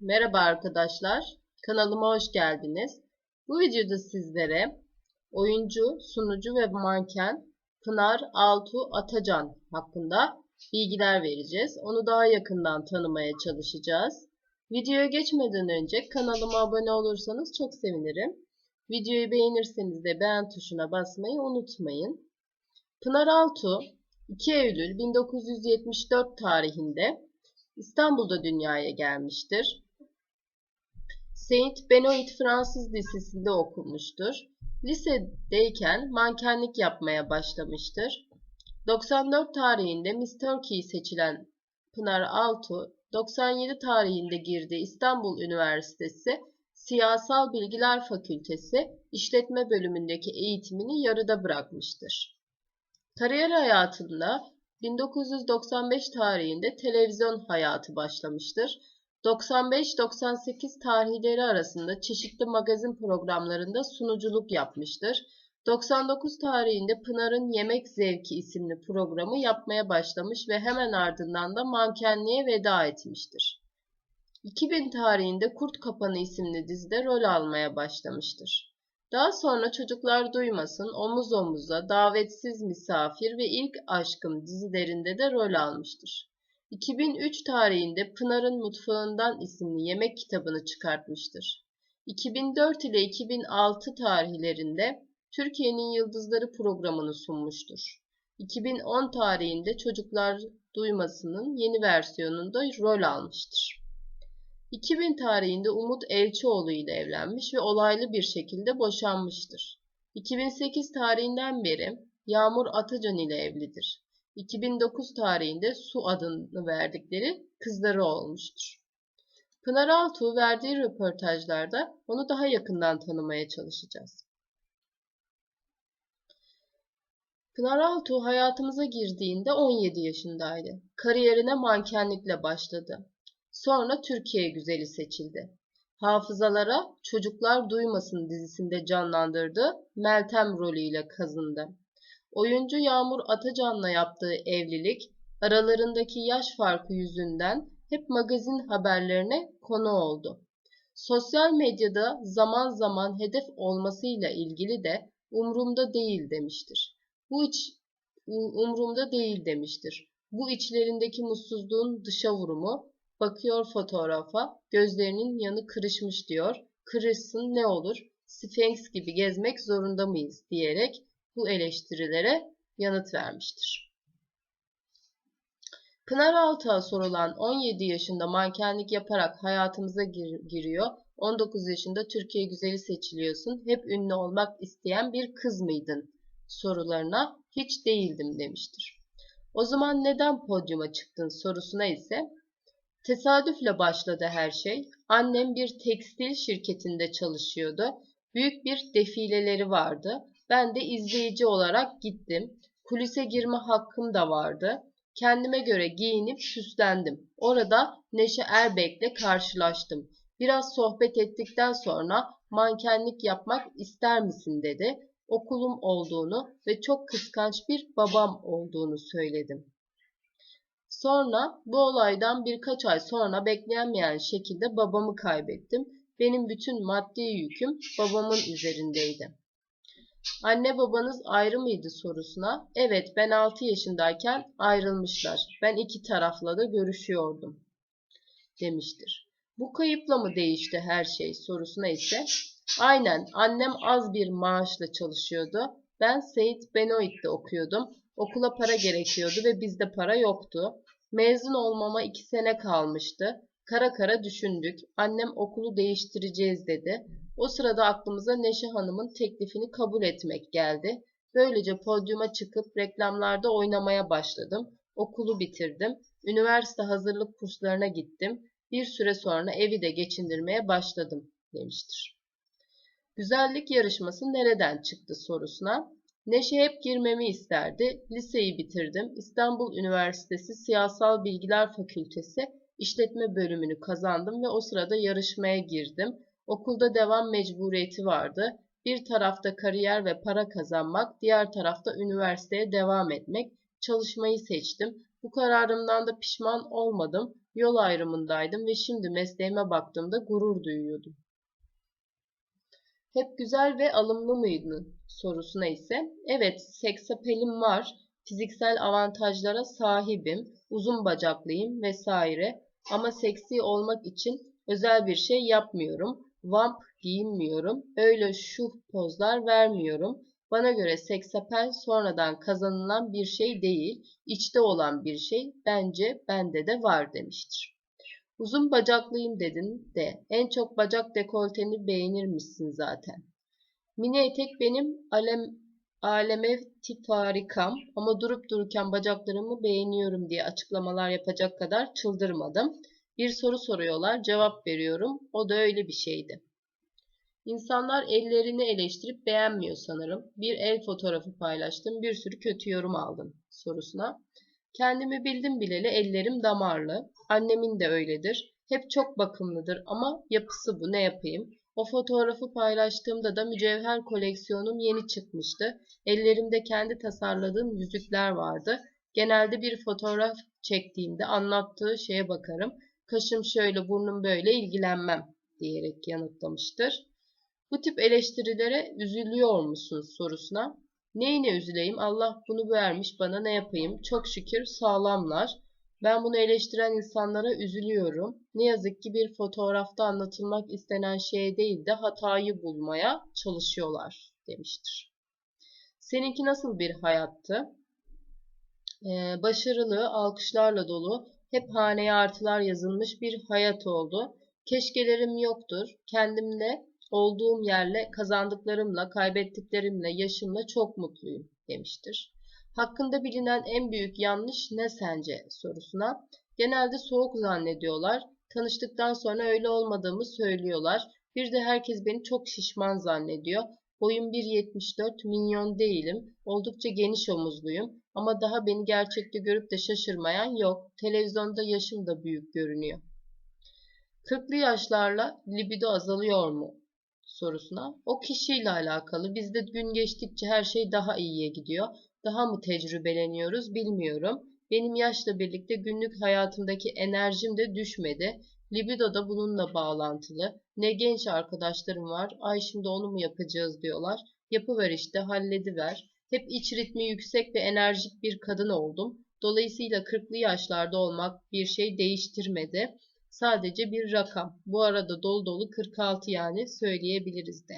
Merhaba arkadaşlar, kanalıma hoş geldiniz. Bu videoda sizlere oyuncu, sunucu ve manken Pınar Altu Atacan hakkında bilgiler vereceğiz. Onu daha yakından tanımaya çalışacağız. Videoya geçmeden önce kanalıma abone olursanız çok sevinirim. Videoyu beğenirseniz de beğen tuşuna basmayı unutmayın. Pınar Altu 2 Eylül 1974 tarihinde İstanbul'da dünyaya gelmiştir. Saint Benoit Fransız Lisesi'nde okumuştur. Lisedeyken mankenlik yapmaya başlamıştır. 94 tarihinde Miss Turkey seçilen Pınar Altu, 97 tarihinde girdiği İstanbul Üniversitesi Siyasal Bilgiler Fakültesi İşletme bölümündeki eğitimini yarıda bırakmıştır. Kariyer hayatında 1995 tarihinde televizyon hayatı başlamıştır. 95-98 tarihleri arasında çeşitli magazin programlarında sunuculuk yapmıştır. 99 tarihinde Pınar'ın Yemek Zevki isimli programı yapmaya başlamış ve hemen ardından da mankenliğe veda etmiştir. 2000 tarihinde Kurt Kapanı isimli dizide rol almaya başlamıştır. Daha sonra Çocuklar Duymasın, Omuz Omuza, Davetsiz Misafir ve İlk Aşkım dizilerinde de rol almıştır. 2003 tarihinde Pınar'ın Mutfağından isimli yemek kitabını çıkartmıştır. 2004 ile 2006 tarihlerinde Türkiye'nin Yıldızları programını sunmuştur. 2010 tarihinde Çocuklar Duymasın'ın yeni versiyonunda rol almıştır. 2000 tarihinde Umut Elçioğlu ile evlenmiş ve olaylı bir şekilde boşanmıştır. 2008 tarihinden beri Yağmur Atacan ile evlidir. 2009 tarihinde Su adını verdikleri kızları olmuştur. Pınar Altuğ verdiği röportajlarda onu daha yakından tanımaya çalışacağız. Pınar Altuğ hayatımıza girdiğinde 17 yaşındaydı. Kariyerine mankenlikle başladı. Sonra Türkiye güzeli seçildi. Hafızalara Çocuklar Duymasın dizisinde canlandırdığı Meltem rolüyle kazındı. Oyuncu Yağmur Atacan'la yaptığı evlilik aralarındaki yaş farkı yüzünden hep magazin haberlerine konu oldu. Sosyal medyada zaman zaman hedef olmasıyla ilgili de umrumda değil demiştir. Bu iç umrumda değil demiştir. Bu içlerindeki mutsuzluğun dışa vurumu Bakıyor fotoğrafa, gözlerinin yanı kırışmış diyor. Kırışsın ne olur, Sphinx gibi gezmek zorunda mıyız diyerek bu eleştirilere yanıt vermiştir. Pınar Altığa sorulan 17 yaşında mankenlik yaparak hayatımıza gir giriyor. 19 yaşında Türkiye güzeli seçiliyorsun. Hep ünlü olmak isteyen bir kız mıydın? Sorularına hiç değildim demiştir. O zaman neden podyuma çıktın sorusuna ise Tesadüfle başladı her şey. Annem bir tekstil şirketinde çalışıyordu. Büyük bir defileleri vardı. Ben de izleyici olarak gittim. Kulise girme hakkım da vardı. Kendime göre giyinip süslendim. Orada Neşe Erbek'le karşılaştım. Biraz sohbet ettikten sonra mankenlik yapmak ister misin dedi. Okulum olduğunu ve çok kıskanç bir babam olduğunu söyledim. Sonra bu olaydan birkaç ay sonra beklenmeyen şekilde babamı kaybettim. Benim bütün maddi yüküm babamın üzerindeydi. Anne babanız ayrı mıydı sorusuna evet ben 6 yaşındayken ayrılmışlar. Ben iki tarafla da görüşüyordum demiştir. Bu kayıpla mı değişti her şey sorusuna ise aynen annem az bir maaşla çalışıyordu. Ben Saint Benoit'te okuyordum. Okula para gerekiyordu ve bizde para yoktu. Mezun olmama iki sene kalmıştı. Kara kara düşündük. Annem okulu değiştireceğiz dedi. O sırada aklımıza Neşe Hanım'ın teklifini kabul etmek geldi. Böylece podyuma çıkıp reklamlarda oynamaya başladım. Okulu bitirdim. Üniversite hazırlık kurslarına gittim. Bir süre sonra evi de geçindirmeye başladım demiştir. Güzellik yarışması nereden çıktı sorusuna Neşe hep girmemi isterdi. Liseyi bitirdim. İstanbul Üniversitesi Siyasal Bilgiler Fakültesi İşletme bölümünü kazandım ve o sırada yarışmaya girdim. Okulda devam mecburiyeti vardı. Bir tarafta kariyer ve para kazanmak, diğer tarafta üniversiteye devam etmek. Çalışmayı seçtim. Bu kararımdan da pişman olmadım. Yol ayrımındaydım ve şimdi mesleğime baktığımda gurur duyuyordum. Hep güzel ve alımlı mıydın sorusuna ise evet seksapelim var, fiziksel avantajlara sahibim, uzun bacaklıyım vesaire ama seksi olmak için özel bir şey yapmıyorum. Vamp giyinmiyorum. Öyle şu pozlar vermiyorum. Bana göre seksapel sonradan kazanılan bir şey değil, içte olan bir şey. Bence bende de var demiştir. Uzun bacaklıyım dedin de en çok bacak dekolteni beğenirmişsin zaten. Mini etek benim alem, aleme tifarikam ama durup dururken bacaklarımı beğeniyorum diye açıklamalar yapacak kadar çıldırmadım. Bir soru soruyorlar, cevap veriyorum. O da öyle bir şeydi. İnsanlar ellerini eleştirip beğenmiyor sanırım. Bir el fotoğrafı paylaştım, bir sürü kötü yorum aldım sorusuna. Kendimi bildim bileli ellerim damarlı. Annemin de öyledir. Hep çok bakımlıdır ama yapısı bu ne yapayım. O fotoğrafı paylaştığımda da mücevher koleksiyonum yeni çıkmıştı. Ellerimde kendi tasarladığım yüzükler vardı. Genelde bir fotoğraf çektiğimde anlattığı şeye bakarım. Kaşım şöyle, burnum böyle ilgilenmem diyerek yanıtlamıştır. Bu tip eleştirilere üzülüyor musun sorusuna neyine üzüleyim Allah bunu vermiş bana ne yapayım çok şükür sağlamlar. Ben bunu eleştiren insanlara üzülüyorum. Ne yazık ki bir fotoğrafta anlatılmak istenen şey değil de hatayı bulmaya çalışıyorlar demiştir. Seninki nasıl bir hayattı? Ee, başarılı, alkışlarla dolu, hep haneye artılar yazılmış bir hayat oldu. Keşkelerim yoktur. Kendimle olduğum yerle, kazandıklarımla, kaybettiklerimle, yaşımla çok mutluyum demiştir. Hakkında bilinen en büyük yanlış ne sence sorusuna genelde soğuk zannediyorlar. Tanıştıktan sonra öyle olmadığımı söylüyorlar. Bir de herkes beni çok şişman zannediyor. Boyum 1.74, minyon değilim. Oldukça geniş omuzluyum. Ama daha beni gerçekte görüp de şaşırmayan yok. Televizyonda yaşım da büyük görünüyor. 40'lı yaşlarla libido azalıyor mu? sorusuna. O kişiyle alakalı. Bizde gün geçtikçe her şey daha iyiye gidiyor. Daha mı tecrübeleniyoruz bilmiyorum. Benim yaşla birlikte günlük hayatımdaki enerjim de düşmedi. Libido da bununla bağlantılı. Ne genç arkadaşlarım var. Ay şimdi onu mu yapacağız diyorlar. Yapıver işte hallediver. Hep iç ritmi yüksek ve enerjik bir kadın oldum. Dolayısıyla 40'lı yaşlarda olmak bir şey değiştirmedi. Sadece bir rakam. Bu arada dolu dolu 46 yani söyleyebiliriz de.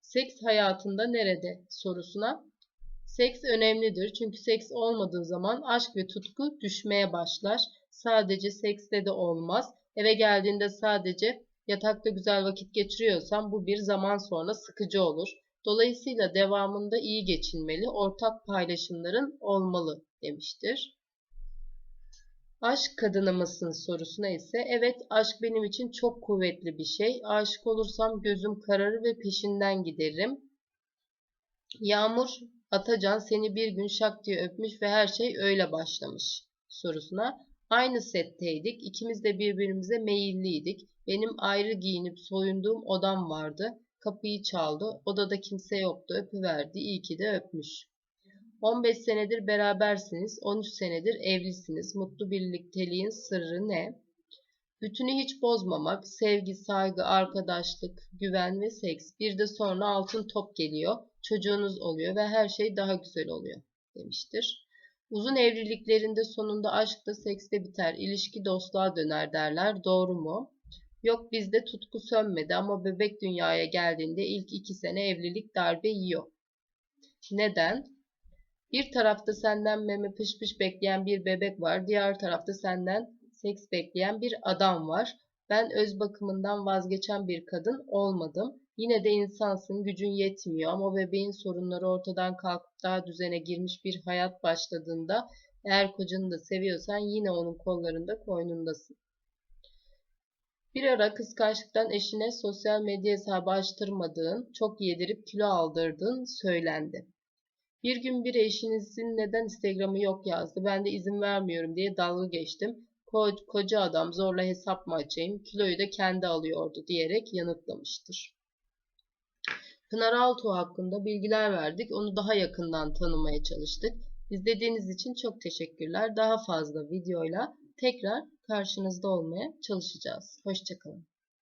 Seks hayatında nerede sorusuna Seks önemlidir çünkü seks olmadığı zaman aşk ve tutku düşmeye başlar. Sadece seksle de olmaz. Eve geldiğinde sadece yatakta güzel vakit geçiriyorsan bu bir zaman sonra sıkıcı olur. Dolayısıyla devamında iyi geçinmeli, ortak paylaşımların olmalı demiştir. Aşk kadını mısın sorusuna ise evet aşk benim için çok kuvvetli bir şey. Aşık olursam gözüm kararır ve peşinden giderim. Yağmur Atacan seni bir gün şak diye öpmüş ve her şey öyle başlamış sorusuna. Aynı setteydik. İkimiz de birbirimize meyilliydik. Benim ayrı giyinip soyunduğum odam vardı. Kapıyı çaldı. Odada kimse yoktu. Öpüverdi. İyi ki de öpmüş. 15 senedir berabersiniz, 13 senedir evlisiniz. Mutlu birlikteliğin sırrı ne? Bütünü hiç bozmamak, sevgi, saygı, arkadaşlık, güven ve seks. Bir de sonra altın top geliyor, çocuğunuz oluyor ve her şey daha güzel oluyor demiştir. Uzun evliliklerinde sonunda aşk da sekste biter, ilişki dostluğa döner derler. Doğru mu? Yok bizde tutku sönmedi ama bebek dünyaya geldiğinde ilk iki sene evlilik darbe yiyor. Neden? Bir tarafta senden meme pış pış bekleyen bir bebek var. Diğer tarafta senden seks bekleyen bir adam var. Ben öz bakımından vazgeçen bir kadın olmadım. Yine de insansın, gücün yetmiyor ama bebeğin sorunları ortadan kalkıp daha düzene girmiş bir hayat başladığında eğer kocanı da seviyorsan yine onun kollarında koynundasın. Bir ara kıskançlıktan eşine sosyal medya hesabı açtırmadığın, çok yedirip kilo aldırdığın söylendi. Bir gün bir eşinizin neden Instagram'ı yok yazdı. Ben de izin vermiyorum diye dalga geçtim. Ko koca adam zorla hesap mı açayım? Kiloyu da kendi alıyordu diyerek yanıtlamıştır. Pınar Altuğ hakkında bilgiler verdik. Onu daha yakından tanımaya çalıştık. İzlediğiniz için çok teşekkürler. Daha fazla videoyla tekrar karşınızda olmaya çalışacağız. Hoşçakalın.